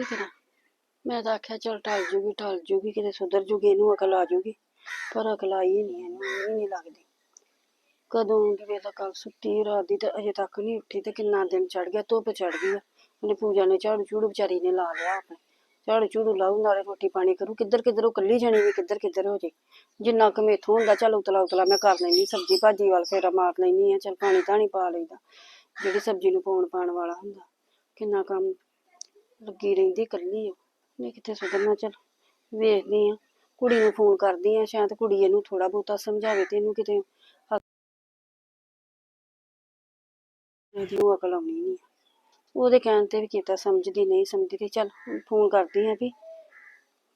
ਕੀ ਕਰਾਂ? ਮੈਂ ਤਾਂ ਆਖਿਆ, ਚਲ ਟਲ ਜੂਗੀ ਟਲ ਜੂਗੀ, ਕਿਤੇ ਸੁਧਰ ਜੂਗੀ, ਇਹਨੂੰ ਅਕਲ ਆ ਜੂਗੀ। ਪਰ ਅਕਲ ਆਈ ਨਹੀਂ ਇਹਨੂੰ ਇਹ ਨਹੀਂ ਲੱਗਦੀ। ਕਦੋਂ ਦੀ ਵੇਲਾ ਕੱਲ ਸੁੱਤੀ, ਰਾਤ ਦੀ ਤੇ ਅਜੇ ਤੱਕ ਨਹੀਂ ਉੱਠੀ ਤੇ ਕਿੰਨਾ ਦਿਨ ਚੜ ਗਿਆ, ਧੁੱਪ ਚੜ ਗਈ ਆ। ਉਹਨੇ ਪੂਜਾ ਨੇ ਝਾੜੂ ਝੂੜੂ ਵਿਚਾਰੀ ਨੇ ਲਾ ਲਿਆ ਆਪਣੇ। ਝਾੜੂ ਝੂੜੂ ਲਾਉ ਨਾਲੇ ਰੋਟੀ ਪਾਣੀ ਕਰੂ। ਕਿੱਧਰ ਕਿੱਧਰ ਉਹ ਕੱਲੀ ਜਾਣੀ ਵੀ ਕਿੱਧਰ ਕਿੱਧਰ ਹੋ ਜੇ। ਜਿੰਨਾ ਕੁ ਮੇਥੋਂ ਹੁੰਦਾ, ਚੱਲ ਉਤਲਾ ਉਤਲਾ ਮੈਂ ਕਰ ਲੈਂਦੀ, ਸਬਜ਼ੀ ਭਾਜੀ ਵੱਲ ਫੇਰਾ ਮਾਰ ਲੈਂਦੀ ਆ। ਚੱਲ ਪਾਣੀ ਧਾਣੀ ਪਾ ਲਈਦਾ। ਜਿਹੜੀ ਸਬਜ਼ੀ ਨੂੰ ਪਾਉਣ ਪਾਣ ਵਾਲਾ ਹੁੰਦਾ। ਕਿੰਨਾ ਕੰਮ ਲੱਗੀ ਰਹਿੰਦੀ ਕੱਲੀ ਉਹ ਮੈਂ ਕਿੱਥੇ ਸੁਧਰਨਾ? ਚੱਲ ਵੇਖਦੀ ਆ। ਕੁੜੀ ਨੂੰ ਫੋਨ ਕਰਦੀ ਆ, ਸ਼ਾਇਦ ਕੁੜੀ ਇਹਨੂੰ ਥੋੜਾ ਬਹੁਤਾ ਸਮਝਾਵੇ ਤੇ ਇਹਨੂੰ ਕਿਤੇ ਇਹਦੀ ਉਹ ਅਕਲ ਆਉਣੀ ਨਹੀਂ ਉਹਦੇ ਕਹਿਣ ਤੇ ਵੀ ਕੀਤਾ ਸਮਝਦੀ ਨਹੀਂ ਸਮਝਦੀ। ਤੇ ਚੱਲ ਫੋਨ ਕਰਦੀ ਆ ਵੀ